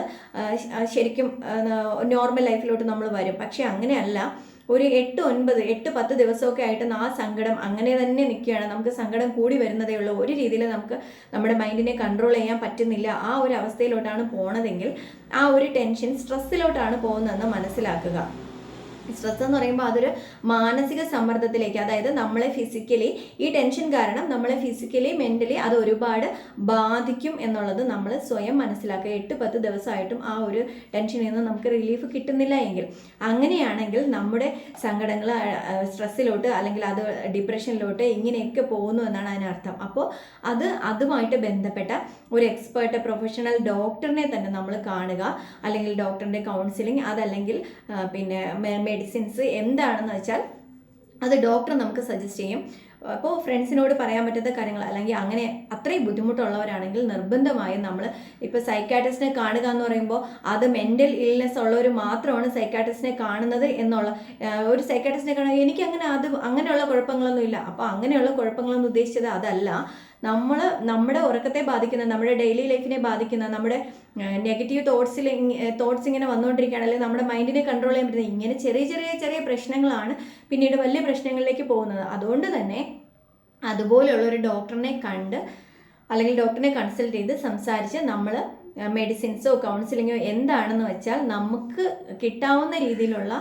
ശരിക്കും നോർമൽ ലൈഫിലോട്ട് നമ്മൾ വരും. പക്ഷേ അങ്ങനെയല്ല. ഒരു എട്ട് ഒൻപത് എട്ട് പത്ത് ദിവസമൊക്കെ ആയിട്ട് ആ സങ്കടം അങ്ങനെ തന്നെ നിൽക്കുകയാണ്. നമുക്ക് സങ്കടം കൂടി വരുന്നതേ ഉള്ളൂ. ഒരു രീതിയിൽ നമുക്ക് നമ്മുടെ മൈൻഡിനെ കൺട്രോൾ ചെയ്യാൻ പറ്റുന്നില്ല. ആ ഒരു അവസ്ഥയിലോട്ടാണ് പോണതെങ്കിൽ ആ ഒരു ടെൻഷൻ സ്ട്രെസ്സിലോട്ടാണ് പോകുന്നതെന്ന് മനസ്സിലാക്കുക. സ്ട്രെസ് എന്ന് പറയുമ്പോൾ അതൊരു മാനസിക സമ്മർദ്ദത്തിലേക്ക് അതായത് നമ്മളെ ഫിസിക്കലി ഈ ടെൻഷൻ കാരണം നമ്മളെ ഫിസിക്കലി മെന്റലി അത് ഒരുപാട് ബാധിക്കും എന്നുള്ളത് നമ്മൾ സ്വയം മനസ്സിലാക്കുക. എട്ട് പത്ത് ദിവസമായിട്ടും ആ ഒരു ടെൻഷനിൽ നിന്ന് നമുക്ക് റിലീഫ് കിട്ടുന്നില്ല എങ്കിൽ. അങ്ങനെയാണെങ്കിൽ നമ്മുടെ സങ്കടങ്ങൾ സ്ട്രെസ്സിലോട്ട് അല്ലെങ്കിൽ അത് ഡിപ്രഷനിലോട്ട് ഇങ്ങനെയൊക്കെ പോകുന്നു എന്നാണ് അതിനർത്ഥം. അപ്പോൾ അത് അതുമായിട്ട് ബന്ധപ്പെട്ട ഒരു എക്സ്പേർട്ട് പ്രൊഫഷണൽ ഡോക്ടറിനെ തന്നെ നമ്മൾ കാണുക. അല്ലെങ്കിൽ ഡോക്ടറിന്റെ കൗൺസിലിംഗ് അതല്ലെങ്കിൽ പിന്നെ മെഡിസിൻസ് എന്താണെന്ന് വെച്ചാൽ അത് ഡോക്ടർ നമുക്ക് സജസ്റ്റ് ചെയ്യും. അപ്പോൾ ഫ്രണ്ട്സിനോട് പറയാൻ പറ്റാത്ത കാര്യങ്ങൾ അല്ലെങ്കിൽ അങ്ങനെ അത്രയും ബുദ്ധിമുട്ടുള്ളവരാണെങ്കിൽ നിർബന്ധമായും നമ്മൾ ഇപ്പോൾ സൈക്കാട്രിസ്റ്റിനെ കാണുക എന്ന് പറയുമ്പോൾ അത് മെന്റൽ ഇൽനെസ് ഉള്ളവർ മാത്രമാണ് സൈക്കാട്രിസ്റ്റിനെ കാണുന്നത് എന്നുള്ള ഒരു സൈക്കാട്രിസ്റ്റിനെ കാണുക. എനിക്ക് അങ്ങനെ അത് അങ്ങനെയുള്ള കുഴപ്പങ്ങളൊന്നും ഇല്ല അപ്പോൾ അങ്ങനെയുള്ള കുഴപ്പങ്ങളൊന്നും ഉദ്ദേശിച്ചത് അതല്ല. നമ്മൾ നമ്മുടെ ഉറക്കത്തെ ബാധിക്കുന്ന നമ്മുടെ ഡെയിലി ലൈഫിനെ ബാധിക്കുന്ന നമ്മുടെ നെഗറ്റീവ് തോട്ട്സിൽ തോട്ട്സ് ഇങ്ങനെ വന്നുകൊണ്ടിരിക്കുകയാണ് അല്ലെങ്കിൽ നമ്മുടെ മൈൻഡിനെ കൺട്രോൾ ചെയ്യാൻ പറ്റുന്നത് ഇങ്ങനെ ചെറിയ ചെറിയ ചെറിയ പ്രശ്നങ്ങളാണ് പിന്നീട് വലിയ പ്രശ്നങ്ങളിലേക്ക് പോകുന്നത്. അതുകൊണ്ട് തന്നെ അതുപോലെയുള്ള ഒരു ഡോക്ടറിനെ കണ്ട് അല്ലെങ്കിൽ ഡോക്ടറിനെ കൺസൾട്ട് ചെയ്ത് സംസാരിച്ച് നമ്മൾ മെഡിസിൻസോ കൗൺസിലിങ്ങോ എന്താണെന്ന് വെച്ചാൽ നമുക്ക് കിട്ടാവുന്ന രീതിയിലുള്ള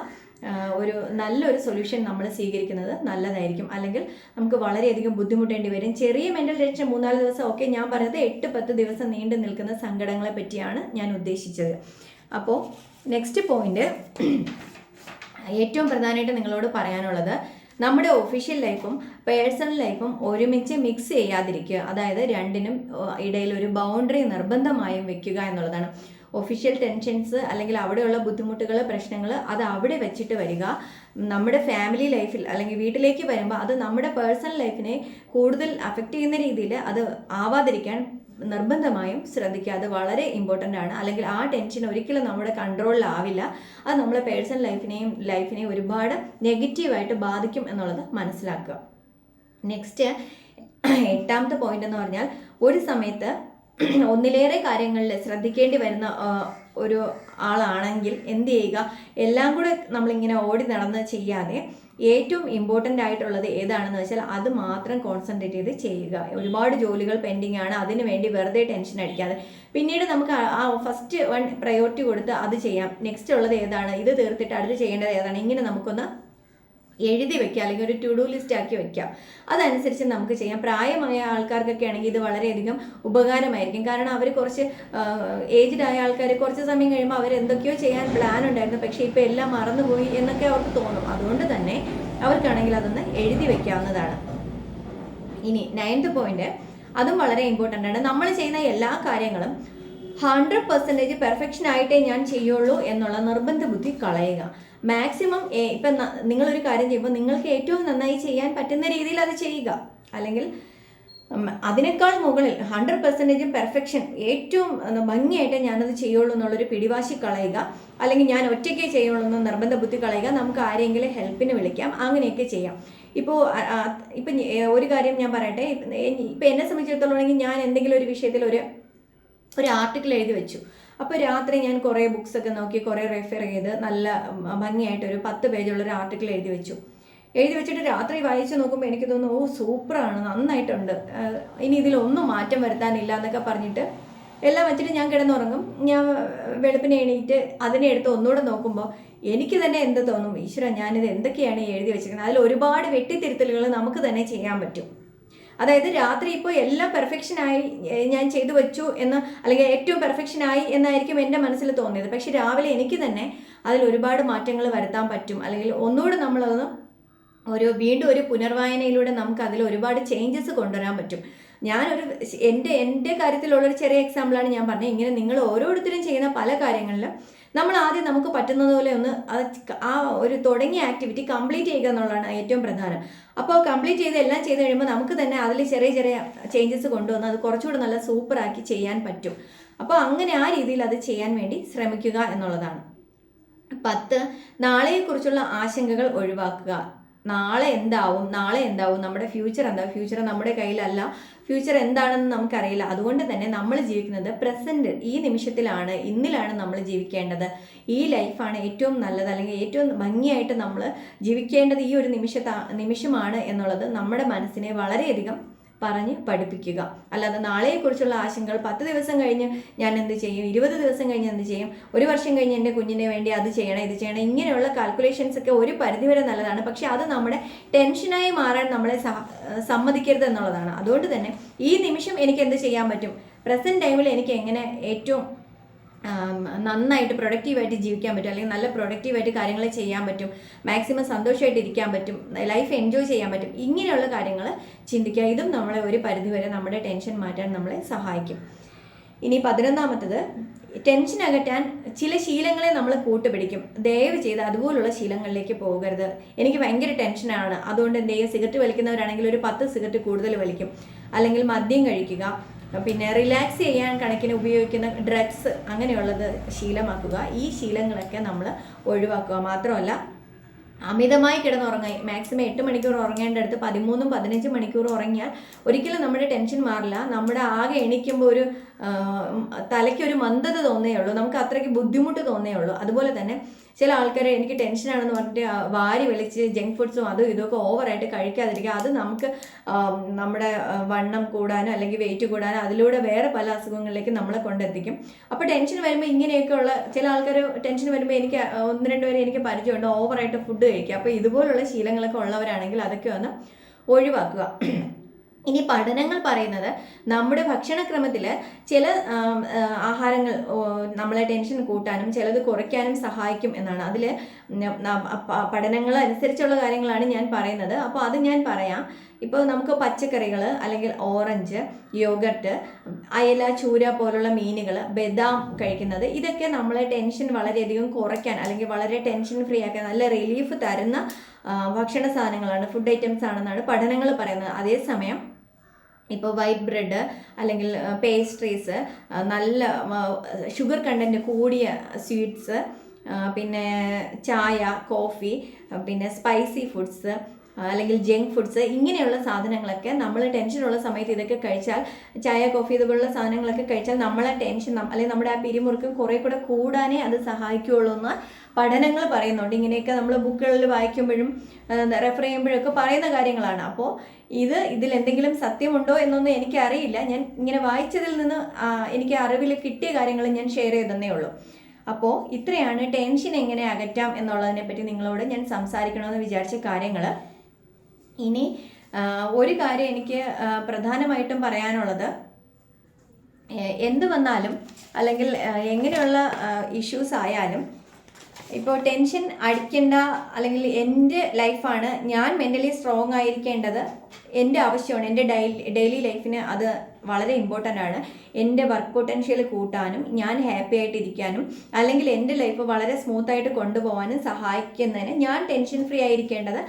ഒരു നല്ലൊരു സൊല്യൂഷൻ നമ്മൾ സ്വീകരിക്കുന്നത് നല്ലതായിരിക്കും. അല്ലെങ്കിൽ നമുക്ക് വളരെയധികം ബുദ്ധിമുട്ടേണ്ടി വരും. ചെറിയ മെന്റൽ ടെൻഷൻ മൂന്നാൽ ദിവസം ഒക്കെ ഞാൻ പറഞ്ഞത് എട്ട് പത്ത് ദിവസം നീണ്ടു നിൽക്കുന്ന സങ്കടങ്ങളെ പറ്റിയാണ് ഞാൻ ഉദ്ദേശിച്ചത്. അപ്പോൾ നെക്സ്റ്റ് പോയിന്റ് ഏറ്റവും പ്രധാനമായിട്ട് നിങ്ങളോട് പറയാനുള്ളത് നമ്മുടെ ഒഫീഷ്യൽ ലൈഫും പേഴ്സണൽ ലൈഫും ഒരുമിച്ച് മിക്സ് ചെയ്യാതിരിക്കുക. അതായത് രണ്ടിനും ഇടയിൽ ഒരു ബൗണ്ടറി നിർബന്ധമായും വെക്കുക എന്നുള്ളതാണ്. ഒഫീഷ്യൽ ടെൻഷൻസ് അല്ലെങ്കിൽ അവിടെയുള്ള ബുദ്ധിമുട്ടുകൾ പ്രശ്നങ്ങൾ അത് അവിടെ വെച്ചിട്ട് വരിക. നമ്മുടെ ഫാമിലി ലൈഫിൽ അല്ലെങ്കിൽ വീട്ടിലേക്ക് വരുമ്പോൾ അത് നമ്മുടെ പേഴ്സണൽ ലൈഫിനെ കൂടുതൽ അഫക്റ്റ് ചെയ്യുന്ന രീതിയിൽ അത് ആവാതിരിക്കാൻ നിർബന്ധമായും ശ്രദ്ധിക്കുക. അത് വളരെ ഇമ്പോർട്ടന്റ് ആണ്. അല്ലെങ്കിൽ ആ ടെൻഷൻ ഒരിക്കലും നമ്മുടെ കൺട്രോളിലാവില്ല അത് നമ്മളെ പേഴ്സണൽ ലൈഫിനെയും ലൈഫിനെയും ഒരുപാട് നെഗറ്റീവായിട്ട് ബാധിക്കും എന്നുള്ളത് മനസ്സിലാക്കുക. നെക്സ്റ്റ് എട്ടാമത്തെ പോയിന്റ് എന്ന് പറഞ്ഞാൽ ഒരു സമയത്ത് ഒന്നിലേറെ കാര്യങ്ങളിൽ ശ്രദ്ധിക്കേണ്ടി വരുന്ന ഒരു ആളാണെങ്കിൽ എന്ത് ചെയ്യുക? എല്ലാം കൂടെ നമ്മളിങ്ങനെ ഓടി നടന്ന് ചെയ്യാതെ ഏറ്റവും ഇമ്പോർട്ടന്റ് ആയിട്ടുള്ളത് ഏതാണെന്ന് വെച്ചാൽ അത് മാത്രം കോൺസെൻട്രേറ്റ് ചെയ്ത് ചെയ്യുക. ഒരുപാട് ജോലികൾ പെൻഡിങ് ആണ്. അതിന് വേണ്ടി വെറുതെ ടെൻഷൻ അടിക്കാതെ. പിന്നീട് നമുക്ക് ആ ഫസ്റ്റ് വൺ പ്രയോറിറ്റി കൊടുത്ത് അത് ചെയ്യാം. നെക്സ്റ്റ് ഉള്ളത് ഏതാണ്? ഇത് തീർത്തിട്ട് അടുത്ത് ചെയ്യേണ്ടത് ഏതാണ്? ഇങ്ങനെ നമുക്കൊന്ന് എഴുതി വെക്കുക അല്ലെങ്കിൽ ഒരു ടു ഡു ലിസ്റ്റ് ആക്കി വെക്കാം. അതനുസരിച്ച് നമുക്ക് ചെയ്യാം. പ്രായമായ ആൾക്കാർക്കൊക്കെ ആണെങ്കിൽ ഇത് വളരെയധികം ഉപകാരമായിരിക്കും. കാരണം അവർ കുറച്ച് ഏജ്ഡ് ആയ ആൾക്കാർ കുറച്ച് സമയം കഴിയുമ്പോൾ അവർ എന്തൊക്കെയോ ചെയ്യാൻ പ്ലാൻ ഉണ്ടായിരുന്നു. പക്ഷേ ഇപ്പോൾ എല്ലാം മറന്നുപോയി എന്നൊക്കെ അവർക്ക് തോന്നും. അതുകൊണ്ട് തന്നെ അവർക്കാണെങ്കിൽ അതൊന്ന് എഴുതി വെക്കാവുന്നതാണ്. ഇനി നയൻത് പോയിന്റ് അതും വളരെ ഇമ്പോർട്ടന്റ് ആണ്. നമ്മൾ ചെയ്യുന്ന എല്ലാ കാര്യങ്ങളും ഹൺഡ്രഡ് പെർസെന്റേജ് പെർഫെക്ഷൻ ആയിട്ടേ ഞാൻ ചെയ്യുള്ളൂ എന്നുള്ള നിർബന്ധ ബുദ്ധി കളയുക. മാക്സിമം ഇപ്പം നിങ്ങളൊരു കാര്യം ചെയ്യുമ്പോൾ നിങ്ങൾക്ക് ഏറ്റവും നന്നായി ചെയ്യാൻ പറ്റുന്ന രീതിയിൽ അത് ചെയ്യുക. അല്ലെങ്കിൽ അതിനേക്കാൾ മുകളിൽ ഹൺഡ്രഡ് പെർസെന്റേജ് പെർഫെക്ഷൻ ഏറ്റവും ഭംഗിയായിട്ട് ഞാനത് ചെയ്യുള്ളൂ എന്നുള്ളൊരു പിടിവാശി കളയുക. അല്ലെങ്കിൽ ഞാൻ ഒറ്റയ്ക്ക് ചെയ്യുള്ളൂ എന്ന് നിർബന്ധ ബുദ്ധി കളയുക. നമുക്ക് ആരെങ്കിലും ഹെൽപ്പിന് വിളിക്കാം. അങ്ങനെയൊക്കെ ചെയ്യാം. ഇപ്പോൾ ഇപ്പം ഒരു കാര്യം ഞാൻ പറയട്ടെ. ഇപ്പം എന്നെ സംബന്ധിച്ചിടത്തോളം ഞാൻ എന്തെങ്കിലും ഒരു വിഷയത്തിൽ ഒരു ഒരു ആർട്ടിക്കിൾ എഴുതി വെച്ചു. അപ്പോൾ രാത്രി ഞാൻ കുറേ ബുക്സ് ഒക്കെ നോക്കി കുറേ റെഫർ ചെയ്ത് നല്ല ഭംഗിയായിട്ടൊരു പത്ത് പേജുള്ള ഒരു ആർട്ടിക്കിൾ എഴുതി വെച്ചു. എഴുതി വെച്ചിട്ട് രാത്രി വായിച്ചു നോക്കുമ്പോൾ എനിക്ക് തോന്നുന്നു ഓ സൂപ്പറാണ് നന്നായിട്ടുണ്ട്. ഇനി ഇതിലൊന്നും മാറ്റം വരുത്താനില്ല എന്നൊക്കെ പറഞ്ഞിട്ട് എല്ലാം വെച്ചിട്ട് ഞാൻ കിടന്നുറങ്ങും. ഞാൻ വെളുപ്പിനെ എണീറ്റ് അതിനെ എടുത്ത് ഒന്നുകൂടെ നോക്കുമ്പോൾ എനിക്ക് തന്നെ എന്ത് തോന്നും? ഈശ്വര ഞാനിത് എന്തൊക്കെയാണ് എഴുതി വെച്ചിരിക്കുന്നത്? അതിൽ ഒരുപാട് വെട്ടിത്തിരുത്തലുകൾ നമുക്ക് തന്നെ ചെയ്യാൻ പറ്റും. അതായത് രാത്രി ഇപ്പോൾ എല്ലാം പെർഫെക്ഷനായി ഞാൻ ചെയ്തു വെച്ചു എന്ന് അല്ലെങ്കിൽ ഏറ്റവും പെർഫെക്ഷനായി എന്നായിരിക്കും എന്റെ മനസ്സിൽ തോന്നിയത്. പക്ഷേ രാവിലെ എനിക്ക് തന്നെ അതിൽ ഒരുപാട് മാറ്റങ്ങൾ വരുത്താൻ പറ്റും. അല്ലെങ്കിൽ ഒന്നുകൂടെ നമ്മളത് ഒരു വീണ്ടും ഒരു പുനർവായനയിലൂടെ നമുക്ക് അതിൽ ഒരുപാട് ചേഞ്ചസ് കൊണ്ടുവരാൻ പറ്റും. ഞാനൊരു എന്റെ എന്റെ കാര്യത്തിലുള്ളൊരു ചെറിയ എക്സാമ്പിളാണ് ഞാൻ പറഞ്ഞത്. ഇങ്ങനെ നിങ്ങൾ ഓരോരുത്തരും ചെയ്യുന്ന പല കാര്യങ്ങളിലും നമ്മൾ ആദ്യം നമുക്ക് പറ്റുന്നത് പോലെ ഒന്ന് അത് ആ ഒരു തുടങ്ങിയ ആക്ടിവിറ്റി കംപ്ലീറ്റ് ചെയ്യുക എന്നുള്ളതാണ് ഏറ്റവും പ്രധാനം. അപ്പോൾ കംപ്ലീറ്റ് ചെയ്ത് എല്ലാം ചെയ്ത് കഴിയുമ്പോൾ നമുക്ക് തന്നെ അതിൽ ചെറിയ ചെറിയ ചേഞ്ചസ് കൊണ്ടുവന്ന് അത് കുറച്ചുകൂടെ നല്ല സൂപ്പറാക്കി ചെയ്യാൻ പറ്റും. അപ്പോൾ അങ്ങനെ ആ രീതിയിൽ അത് ചെയ്യാൻ വേണ്ടി ശ്രമിക്കുക എന്നുള്ളതാണ്. പത്ത് നാളെയെക്കുറിച്ചുള്ള ആശങ്കകൾ ഒഴിവാക്കുക. നാളെ എന്താവും? നാളെ എന്താവും? നമ്മുടെ ഫ്യൂച്ചർ എന്താ ഫ്യൂച്ചർ നമ്മുടെ കയ്യിലല്ല. ഫ്യൂച്ചർ എന്താണെന്ന് നമുക്കറിയില്ല. അതുകൊണ്ട് തന്നെ നമ്മൾ ജീവിക്കുന്നത് പ്രസന്റ് ഈ നിമിഷത്തിലാണ് ഇന്നിലാണ് നമ്മൾ ജീവിക്കേണ്ടത്. ഈ ലൈഫാണ് ഏറ്റവും നല്ലത് അല്ലെങ്കിൽ ഏറ്റവും ഭംഗിയായിട്ട് നമ്മൾ ജീവിക്കേണ്ടത് ഈ ഒരു നിമിഷത്താ നിമിഷമാണ് എന്നുള്ളത് നമ്മുടെ മനസ്സിനെ വളരെയധികം പറഞ്ഞ് പഠിപ്പിക്കുക. അല്ലാതെ നാളെയെക്കുറിച്ചുള്ള ആശങ്കകൾ പത്ത് ദിവസം കഴിഞ്ഞ് ഞാൻ എന്ത് ചെയ്യും? ഇരുപത് ദിവസം കഴിഞ്ഞ് എന്ത് ചെയ്യും? ഒരു വർഷം കഴിഞ്ഞ് എന്റെ കുഞ്ഞിനെ വേണ്ടി അത് ചെയ്യണം ഇത് ചെയ്യണം ഇങ്ങനെയുള്ള കാൽക്കുലേഷൻസ് ഒക്കെ ഒരു പരിധിവരെ നല്ലതാണ്. പക്ഷേ അത് നമ്മുടെ ടെൻഷനായി മാറാൻ നമ്മളെ സമ്മതിക്കരുത് എന്നുള്ളതാണ്. അതുകൊണ്ട് തന്നെ ഈ നിമിഷം എനിക്ക് എന്ത് ചെയ്യാൻ പറ്റും? പ്രസന്റ് ടൈമിൽ എനിക്ക് എങ്ങനെ ഏറ്റവും നന്നായിട്ട് പ്രൊഡക്റ്റീവായിട്ട് ജീവിക്കാൻ പറ്റും അല്ലെങ്കിൽ നല്ല പ്രൊഡക്റ്റീവായിട്ട് കാര്യങ്ങൾ ചെയ്യാൻ പറ്റും മാക്സിമം സന്തോഷമായിട്ട് ഇരിക്കാൻ പറ്റും ലൈഫ് എൻജോയ് ചെയ്യാൻ പറ്റും ഇങ്ങനെയുള്ള കാര്യങ്ങൾ ചിന്തിക്കുക. ഇതും നമ്മളെ ഒരു പരിധിവരെ നമ്മുടെ ടെൻഷൻ മാറ്റാൻ നമ്മളെ സഹായിക്കും. ഇനി പതിനൊന്നാമത്തത് ടെൻഷൻ അകറ്റാൻ ചില ശീലങ്ങളെ നമ്മൾ കൂട്ടുപിടിക്കും. ദയവ് ചെയ്ത് അതുപോലുള്ള ശീലങ്ങളിലേക്ക് പോകരുത്. എനിക്ക് ഭയങ്കര ടെൻഷനാണ് അതുകൊണ്ട് എന്ത് സിഗരറ്റ് വലിക്കുന്നവരാണെങ്കിൽ ഒരു പത്ത് സിഗരറ്റ് കൂടുതൽ വലിക്കും. അല്ലെങ്കിൽ മദ്യം കഴിക്കുക. പിന്നെ റിലാക്സ് ചെയ്യാൻ കണക്കിന് ഉപയോഗിക്കുന്ന ഡ്രഗ്സ് അങ്ങനെയുള്ളത് ശീലമാക്കുക. ഈ ശീലങ്ങളൊക്കെ നമ്മൾ ഒഴിവാക്കുക. മാത്രമല്ല അമിതമായി കിടന്നുറങ്ങാൻ മാക്സിമം എട്ട് മണിക്കൂർ ഉറങ്ങേണ്ട അടുത്ത് പതിമൂന്നും പതിനഞ്ച് മണിക്കൂർ ഉറങ്ങിയാൽ ഒരിക്കലും നമ്മുടെ ടെൻഷൻ മാറില്ല. നമ്മുടെ ആകെ എണീക്കുമ്പോൾ ഒരു തലയ്ക്ക് ഒരു മന്ദത തോന്നേ ഉള്ളൂ. നമുക്ക് അത്രയ്ക്ക് ബുദ്ധിമുട്ട് തോന്നേ ഉള്ളൂ. അതുപോലെ തന്നെ ചില ആൾക്കാരെ എനിക്ക് ടെൻഷനാണെന്ന് പറഞ്ഞിട്ട് വാരി വലിച്ച് ജങ്ക് ഫുഡ്സും അതും ഇതൊക്കെ ഓവറായിട്ട് കഴിക്കാതിരിക്കുക. അത് നമുക്ക് നമ്മുടെ വണ്ണം കൂടാനോ അല്ലെങ്കിൽ വെയിറ്റ് കൂടാനോ അതിലൂടെ വേറെ പല അസുഖങ്ങളിലേക്ക് നമ്മളെ കൊണ്ടെത്തിക്കും. അപ്പോൾ ടെൻഷൻ വരുമ്പോൾ ഇങ്ങനെയൊക്കെയുള്ള ചില ആൾക്കാർ ടെൻഷൻ വരുമ്പോൾ എനിക്ക് ഒന്ന് രണ്ട് പേരെ എനിക്ക് പരിചയമുണ്ട് ഓവറായിട്ട് ഫുഡ് കഴിക്കുക. അപ്പോൾ ഇതുപോലുള്ള ശീലങ്ങളൊക്കെ ഉള്ളവരാണെങ്കിൽ അതൊക്കെ ഒന്ന് ഒഴിവാക്കുക. ഇനി പഠനങ്ങൾ പറയുന്നത് നമ്മുടെ ഭക്ഷണക്രമത്തിൽ ചില ആഹാരങ്ങൾ നമ്മളെ ടെൻഷൻ കൂട്ടാനും ചിലത് കുറയ്ക്കാനും സഹായിക്കും എന്നാണ്. അതിൽ പഠനങ്ങൾ അനുസരിച്ചുള്ള കാര്യങ്ങളാണ് ഞാൻ പറയുന്നത്. അപ്പോൾ അത് ഞാൻ പറയാം. ഇപ്പോൾ നമുക്ക് പച്ചക്കറികൾ അല്ലെങ്കിൽ ഓറഞ്ച് യോഗട്ട് അയല ചൂര പോലുള്ള മീനുകൾ ബദാം കഴിക്കുന്നത് ഇതൊക്കെ നമ്മളെ ടെൻഷൻ വളരെയധികം കുറയ്ക്കാൻ അല്ലെങ്കിൽ വളരെ ടെൻഷൻ ഫ്രീ ആക്കാൻ നല്ല റിലീഫ് തരുന്ന ഭക്ഷണ സാധനങ്ങളാണ്. ഫുഡ് ഐറ്റംസ് ആണെന്നാണ് പഠനങ്ങൾ പറയുന്നത്. അതേസമയം ഇപ്പോൾ വൈറ്റ് ബ്രെഡ് അല്ലെങ്കിൽ പേസ്ട്രീസ് നല്ല ഷുഗർ കണ്ടന്റ് കൂടിയ സ്വീറ്റ്സ് പിന്നെ ചായ കോഫി പിന്നെ സ്പൈസി ഫുഡ്സ് അല്ലെങ്കിൽ ജങ്ക് ഫുഡ്സ് ഇങ്ങനെയുള്ള സാധനങ്ങളൊക്കെ നമ്മൾ ടെൻഷനുള്ള സമയത്ത് ഇതൊക്കെ കഴിച്ചാൽ ചായ കോഫി ഇതുപോലുള്ള സാധനങ്ങളൊക്കെ കഴിച്ചാൽ നമ്മളെ ടെൻഷൻ അല്ലെങ്കിൽ നമ്മുടെ ആ പിരിമുറുക്കം കുറേ കൂടെ കൂടാനേ അത് സഹായിക്കുകയുള്ളൂ എന്ന് പഠനങ്ങൾ പറയുന്നുണ്ട്. ഇങ്ങനെയൊക്കെ നമ്മൾ ബുക്കുകളിൽ വായിക്കുമ്പോഴും റെഫർ ചെയ്യുമ്പോഴൊക്കെ പറയുന്ന കാര്യങ്ങളാണ്. അപ്പോൾ ഇത് ഇതിൽ എന്തെങ്കിലും സത്യമുണ്ടോ എന്നൊന്നും എനിക്കറിയില്ല. ഞാൻ ഇങ്ങനെ വായിച്ചതിൽ നിന്ന് എനിക്ക് അറിവിൽ കിട്ടിയ കാര്യങ്ങൾ ഞാൻ ഷെയർ ചെയ്തെന്നേ ഉള്ളൂ. അപ്പോൾ ഇത്രയാണ്. ടെൻഷൻ എങ്ങനെ അകറ്റാം എന്നുള്ളതിനെ പറ്റി നിങ്ങളോട് ഞാൻ സംസാരിക്കണമെന്ന് വിചാരിച്ച കാര്യങ്ങൾ ഇനി ഒരു കാര്യം എനിക്ക് പ്രധാനമായിട്ടും പറയാനുള്ളത്. എന്ത് വന്നാലും അല്ലെങ്കിൽ എങ്ങനെയുള്ള ഇഷ്യൂസ് ആയാലും ഇപ്പോൾ ടെൻഷൻ അടിക്കേണ്ട അല്ലെങ്കിൽ എന്റെ ലൈഫാണ് ഞാൻ മെന്റലി സ്ട്രോങ് ആയിരിക്കേണ്ടത്. എന്റെ ആവശ്യമാണ്. എന്റെ ഡെയിലി ഡെയിലി ലൈഫിന് അത് വളരെ ഇമ്പോർട്ടന്റ് ആണ്. എന്റെ വർക്ക് പൊട്ടൻഷ്യൽ കൂട്ടാനും ഞാൻ ഹാപ്പി ആയിട്ടിരിക്കാനും അല്ലെങ്കിൽ എന്റെ ലൈഫ് വളരെ സ്മൂത്ത് ആയിട്ട് കൊണ്ടുപോകാനും സഹായിക്കുന്നതിന് ഞാൻ ടെൻഷൻ ഫ്രീ ആയിരിക്കേണ്ടത്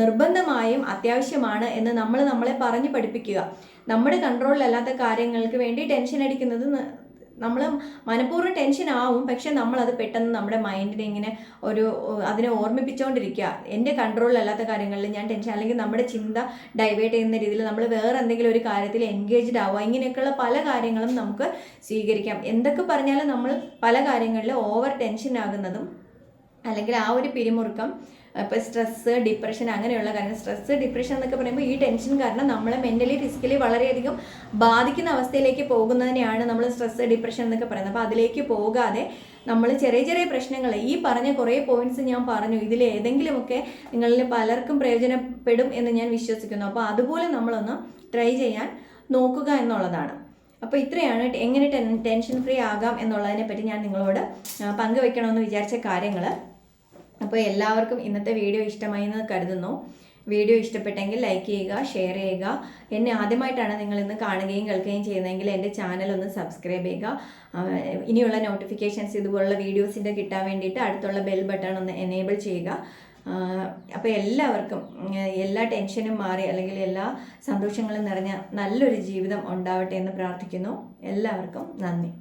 നിർബന്ധമായും അത്യാവശ്യമാണ് എന്ന് നമ്മൾ നമ്മളെ പറഞ്ഞു പഠിപ്പിക്കുക. നമ്മുടെ കൺട്രോളിലല്ലാത്ത കാര്യങ്ങൾക്ക് വേണ്ടി ടെൻഷൻ അടിക്കുന്നത് നമ്മൾ മനഃപൂർവം ടെൻഷൻ ആവും. പക്ഷെ നമ്മളത് പെട്ടെന്ന് നമ്മുടെ മൈൻഡിനെ ഇങ്ങനെ ഒരു അതിനെ ഓർമ്മിപ്പിച്ചുകൊണ്ടിരിക്കുക എന്റെ കൺട്രോളിലല്ലാത്ത കാര്യങ്ങളിൽ ഞാൻ ടെൻഷൻ അല്ലെങ്കിൽ നമ്മുടെ ചിന്ത ഡൈവേർട്ട് ചെയ്യുന്ന രീതിയിൽ നമ്മൾ വേറെ എന്തെങ്കിലും ഒരു കാര്യത്തിൽ എൻഗേജ്ഡ് ആവുക. ഇങ്ങനെയൊക്കെയുള്ള പല കാര്യങ്ങളും നമുക്ക് സ്വീകരിക്കാം. എന്തൊക്കെ പറഞ്ഞാലും നമ്മൾ പല കാര്യങ്ങളിൽ ഓവർ ടെൻഷൻ ആകുന്നതും അല്ലെങ്കിൽ ആ ഒരു പിരിമുറുക്കം ഇപ്പോൾ സ്ട്രെസ്സ് ഡിപ്രഷൻ അങ്ങനെയുള്ള കാര്യങ്ങൾ. സ്ട്രെസ്സ് ഡിപ്രഷൻ എന്നൊക്കെ പറയുമ്പോൾ ഈ ടെൻഷൻ കാരണം നമ്മളെ മെന്റലി ഫിസിക്കലി വളരെയധികം ബാധിക്കുന്ന അവസ്ഥയിലേക്ക് പോകുന്നതിനെയാണ് നമ്മൾ സ്ട്രെസ്സ് ഡിപ്രഷൻ എന്നൊക്കെ പറയുന്നത്. അപ്പോൾ അതിലേക്ക് പോകാതെ നമ്മൾ ചെറിയ ചെറിയ പ്രശ്നങ്ങൾ ഈ പറഞ്ഞ കുറേ പോയിന്റ്സ് ഞാൻ പറഞ്ഞു. ഇതിൽ ഏതെങ്കിലുമൊക്കെ നിങ്ങളിൽ പലർക്കും പ്രയോജനപ്പെടും എന്ന് ഞാൻ വിശ്വസിക്കുന്നു. അപ്പോൾ അതുപോലെ നമ്മളൊന്ന് ട്രൈ ചെയ്യാൻ നോക്കുക എന്നുള്ളതാണ്. അപ്പോൾ ഇത്രയാണ് എങ്ങനെ ടെൻ ടെൻഷൻ ഫ്രീ ആകാം എന്നുള്ളതിനെ പറ്റി ഞാൻ നിങ്ങളോട് പങ്കുവെക്കണമെന്ന് വിചാരിച്ച കാര്യങ്ങൾ അപ്പോൾ എല്ലാവർക്കും ഇന്നത്തെ വീഡിയോ ഇഷ്ടമായി എന്ന് കരുതുന്നു. വീഡിയോ ഇഷ്ടപ്പെട്ടെങ്കിൽ ലൈക്ക് ചെയ്യുക ഷെയർ ചെയ്യുക. എന്നെ ആദ്യമായിട്ടാണ് നിങ്ങൾ ഇന്ന് കാണുകയും കേൾക്കുകയും ചെയ്യുന്നതെങ്കിൽ എന്റെ ചാനൽ ഒന്ന് സബ്സ്ക്രൈബ് ചെയ്യുക. ഇനിയുള്ള നോട്ടിഫിക്കേഷൻസ് ഇതുപോലുള്ള വീഡിയോസിന്റെ കിട്ടാൻ വേണ്ടിയിട്ട് അടുത്തുള്ള ബെൽ ബട്ടൺ ഒന്ന് എനേബിൾ ചെയ്യുക. അപ്പോൾ എല്ലാവർക്കും എല്ലാ ടെൻഷനും മാറി അല്ലെങ്കിൽ എല്ലാ സന്തോഷങ്ങളും നിറഞ്ഞ നല്ലൊരു ജീവിതം ഉണ്ടാവട്ടെ എന്ന് പ്രാർത്ഥിക്കുന്നു. എല്ലാവർക്കും നന്ദി.